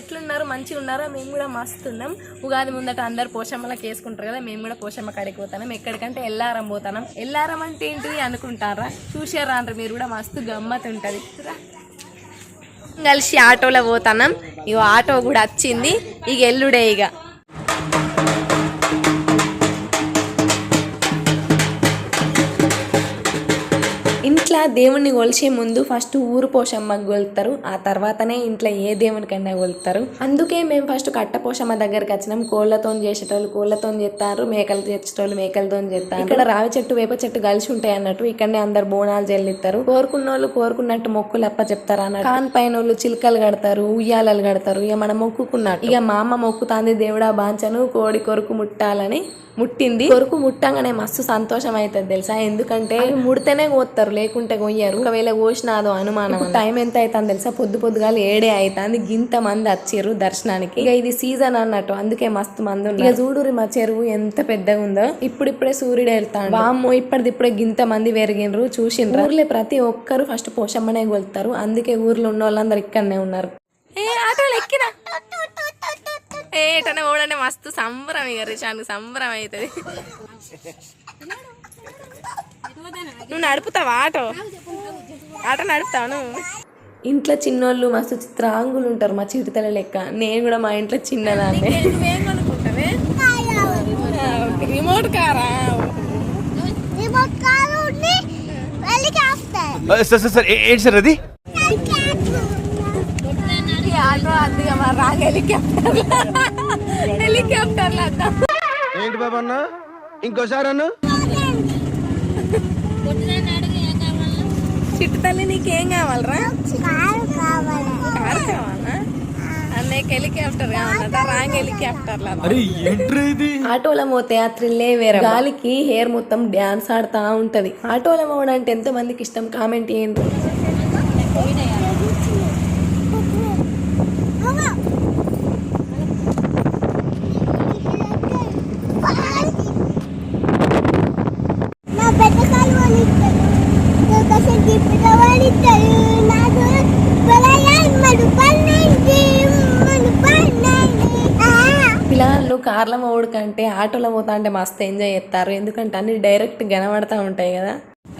ఎట్లున్నారు? మంచిగా ఉన్నారా? మేము మస్తు ఉన్నాం ఉగాది ముందట అందరు పోషమ్మలకు వేసుకుంటారు కదా మేము కూడా పోషమ్మ కాడికి పోతాం ఎక్కడికంటే ఎల్లారం పోతాం ఎల్లారం అంటే ఏంటి అనుకుంటారా? చూసారా అంటారు మీరు కూడా మస్తు గమ్మత్ ఉంటుంది. కలిసి ఆటోలో పోతాం ఇగో ఆటో కూడా వచ్చింది. ఇక ఎల్లుడే ఇక ఇంట్లో దేవుణ్ణి కొలిచే ముందు ఫస్ట్ ఊరు పోషమ్మకు కొలుతారు ఆ తర్వాతనే ఇంట్లో ఏ దేవునికైనా కొలుతారు అందుకే మేము ఫస్ట్ కట్ట పోషమ్మ దగ్గరికి వచ్చినాం. కోళ్ళతో చేసేటోళ్ళు కోళ్ళతో చేస్తారు. మేకలు చేసేటోళ్ళు మేకలతో చేస్తారు. ఇక్కడ రావి చెట్టు వేప చెట్టు కలిసి ఉంటాయి అన్నట్టు ఇక్కడనే అందరు బోనాలు చెల్లిస్తారు కోరుకున్న వాళ్ళు కోరుకున్నట్టు మొక్కులు అప్ప చెప్తారు అన్నట్టు. కాన్ పైన వాళ్ళు చిలుకలు కడతారు ఉయ్యాలలు కడతారు. ఇక మనం మొక్కుకున్నట్టు ఇక మా అమ్మ మొక్కుతాంది దేవుడా బాంచను కోడి కొరకు ముట్టాలని ముట్టింది. కొరకు ముట్టంగానే మస్తు సంతోషం అవుతుంది తెలుసా? ఎందుకంటే ముడితేనే కోస్తారు లేకుంటే కొయ్యారు ఒకవేళ కోసినాదో అనుమానం టైం ఎంత అవుతుంది తెలుసా? పొద్దు పొద్దుగాలు ఏడే అవుతుంది గింత మంది వచ్చిర్రు దర్శనానికి. ఇక ఇది సీజన్ అన్నట్టు. అందుకే మస్తు మంది ఉన్నారు. ఇక చూడురి మా చెరువు ఎంత పెద్దగా ఉందో. ఇప్పుడిప్పుడే సూర్యుడు వెళ్తాడు. వామ్మో ఇప్పటిది ఇప్పుడే గింత మంది పెరిగినరు చూసిండ్రు. ఊర్లో ప్రతి ఒక్కరు ఫస్ట్ పోషమ్మనే కొలుతారు. అందుకే ఊర్లో ఉన్న వాళ్ళందరూ ఇక్కడనే ఉన్నారు. ఏ ఆటోలు ఎక్కినా. ఏ ఎటనే ఓడంటే మస్తు సంబరం ఇక రిషానికి. సంబరం అవుతుంది. నువ్వు నడుపుతావా ఆటో? ఆటో నడుపుతావు నువ్వు? ఇంట్లో చిన్నోళ్ళు మస్తు చిత్రాంగులు ఉంటారు మా చిరుతల లెక్క. నేను కూడా మా ఇంట్లో చిన్నదాన్ని. రిమోట్ కారా? సార్ సార్ సార్ ఏంటి సార్ అది? ఈ ఆటో రాంగ్ హెలికాప్టర్ ఏంటి బాబా అన్న? ఇంకోసారి అన్న? చిట్టు తల్లి నీకేం కావాలరా? కారు కావాలి? కారు కావాలా? అన్నయ్యకి హెలికాప్టర్ కావాలట రాంగ్ హెలికాప్టర్లు అరే ఏంట్రా ఇది? ఆటోలో పోతే ఆ థ్రిల్లే వేరే. గాలికి హెయిర్ మొత్తం డాన్స్ ఆడుతా ఉంటది. ఆటోలో పోవడం అంటే ఎంతో మందికి ఇష్టం? కామెంట్ చేయండి. నా పెద్ద పిల్లలు కార్ల మోడు కంటే ఆటోలో పోతా అంటే మస్తు ఎంజాయ్ చేస్తారు. ఎందుకంటే అన్ని డైరెక్ట్ కనబడతా ఉంటాయి కదా.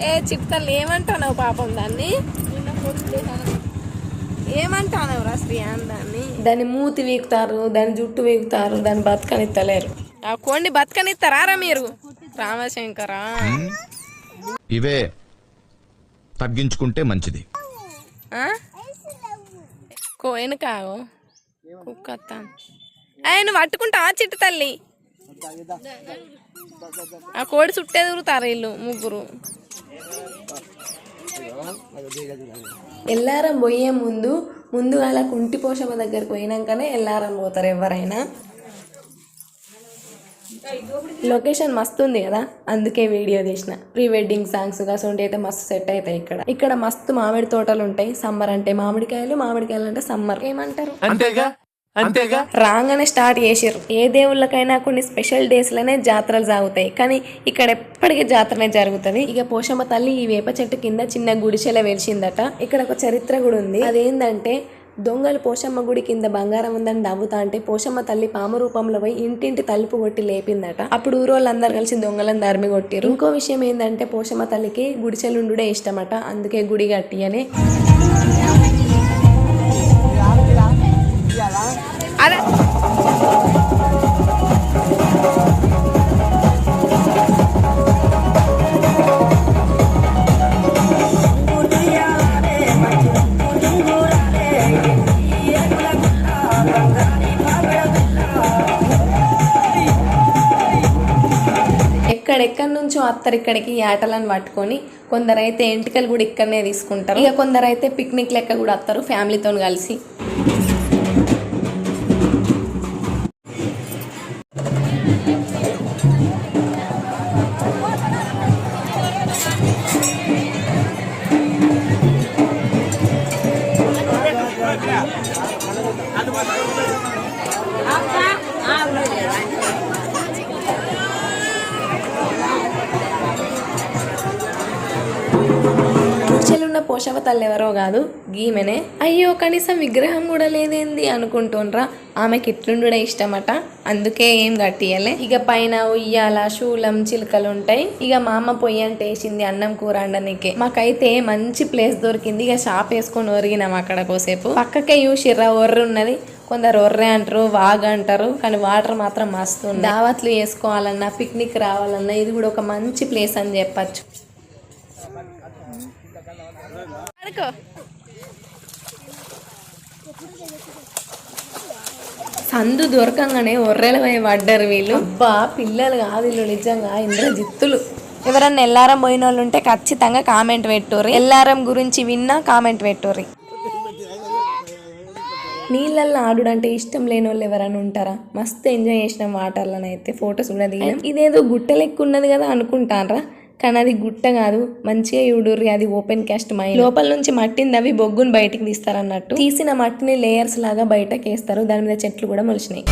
ఏ చిప్తలు ఏమంటావు పాపం దాన్ని? ఏమంటావు రా శ్రీయాన్ దాన్ని? దాన్ని మూతి వీకుతారు దాని జుట్టు వీకుతారు దాన్ని బతకనిత్తలేరు. ఆ కోండి బతకనిస్తారా మీరు? రామశంకరా. ఇవే తగ్గించుకుంటే మంచిది. ఆ? కో వెనుకాగో కుక్క అయ్య నువ్వు పట్టుకుంటా చిట్టు తల్లి. ఆ కోడి చుట్టే తిరుగుతారు వీళ్ళు ముగ్గురు. ఎల్లారం పోయే ముందు ముందుగా అలా కుంటి పోషమ్మ దగ్గరికి పోయినాకనే ఎల్లారం పోతారు ఎవరైనా. లొకేషన్ మస్తు ఉంది కదా అందుకే వీడియో తీసిన. ప్రీ వెడ్డింగ్ సాంగ్స్ కాసోంటి అయితే మస్తు సెట్ అవుతాయి ఇక్కడ. ఇక్కడ మస్తు మామిడి తోటలు ఉంటాయి. సమ్మర్ అంటే మామిడికాయలు మామిడికాయలు అంటే సమ్మర్. ఏమంటారు? అంతేగా? అంతేగా? రాగానే స్టార్ట్ చేసారు ఏ దేవుళ్ళకైనా కొన్ని స్పెషల్ డేస్లోనే జాతరలు సాగుతాయి. కానీ ఇక్కడ ఎప్పటికీ జాతరనే జరుగుతుంది. ఇక పోషమ్మ తల్లి ఈ వేప చెట్టు కింద చిన్న గుడిసెల వెలిసిందట ఇక్కడ ఒక చరిత్ర కూడా ఉంది. అదేంటంటే దొంగలు పోషమ్మ గుడి కింద బంగారం ఉందని దవ్వుతా అంటే పోషమ్మ తల్లి పాము రూపంలో పోయి ఇంటింటి తలుపు కొట్టి లేపిందట. అప్పుడు ఊరోళ్ళందరూ కలిసి దొంగలను ధర్మి కొట్టారు ఇంకో విషయం ఏంటంటే పోషమ్మ తల్లికి గుడిచెలుండుడే ఇష్టమట. అందుకే గుడి కట్టి అని అదే అత్తరు ఇక్కడికి ఏటలను పట్టుకొని కొందరైతే ఎంటికలు కూడా ఇక్కడనే తీసుకుంటారు. ఇక కొందరైతే పిక్నిక్ లెక్క కూడా వస్తారు ఫ్యామిలీతో కలిసి. మూర్ఛలున్న పోషవ తల్లి ఎవరో కాదు గీమెనే. అయ్యో కనీసం విగ్రహం కూడా లేదేంది అనుకుంటుండ్రా. ఆమెకి ఇట్లుండుడే ఇష్టమట అందుకే ఏం కట్టియలే ఇక పైన ఉయ్యాల శూలం చిలుకలు ఉంటాయి ఇక మా అమ్మ పొయ్యి అంటే వేసింది అన్నం కూర అండనికే. మాకైతే మంచి ప్లేస్ దొరికింది. ఇక షాప్ వేసుకొని ఒరిగినాం అక్కడ కోసేపు. పక్కకే చూసిర్రా ఒర్రు ఉన్నది. కొందరు ఒర్రె అంటారు వాగ్ అంటారు. కానీ వాటర్ మాత్రం మస్తు ఉంది. దావత్లు వేసుకోవాలన్నా పిక్నిక్ రావాలన్నా ఇది కూడా ఒక మంచి ప్లేస్ అని చెప్పచ్చు. సందు దొరకంగానే ఒర్రెల పోయి పడ్డారు వీళ్ళు. అబ్బా పిల్లలు కాదు వీళ్ళు నిజంగా ఇంద్రజిత్తులు. ఎవరన్నా ఎల్లారం పోయిన వాళ్ళు ఉంటే ఖచ్చితంగా కామెంట్ పెట్టుర్రి. ఎల్లారం గురించి విన్నా కామెంట్ పెట్టుర్రి. నీళ్ళల్లో ఆడుడు అంటే ఇష్టం లేని వాళ్ళు ఎవరైనా ఉంటారా? మస్తు ఎంజాయ్ చేసినాం వాటర్లను అయితే ఫొటోస్ కూడా దిగినాం. ఇదేదో గుట్ట లెక్క ఉన్నది కదా అనుకుంటారా కానీ అది గుట్ట కాదు. మంచిగా చూడుర్రి అది ఓపెన్ క్యాస్ట్ మైన్ లోపల నుంచి మట్టిని అవి బొగ్గుని బయటికి తీస్తారన్నట్టు. తీసిన మట్టిని లేయర్స్ లాగా బయటకి వేస్తారు దాని మీద చెట్లు కూడా మొలిచినాయి.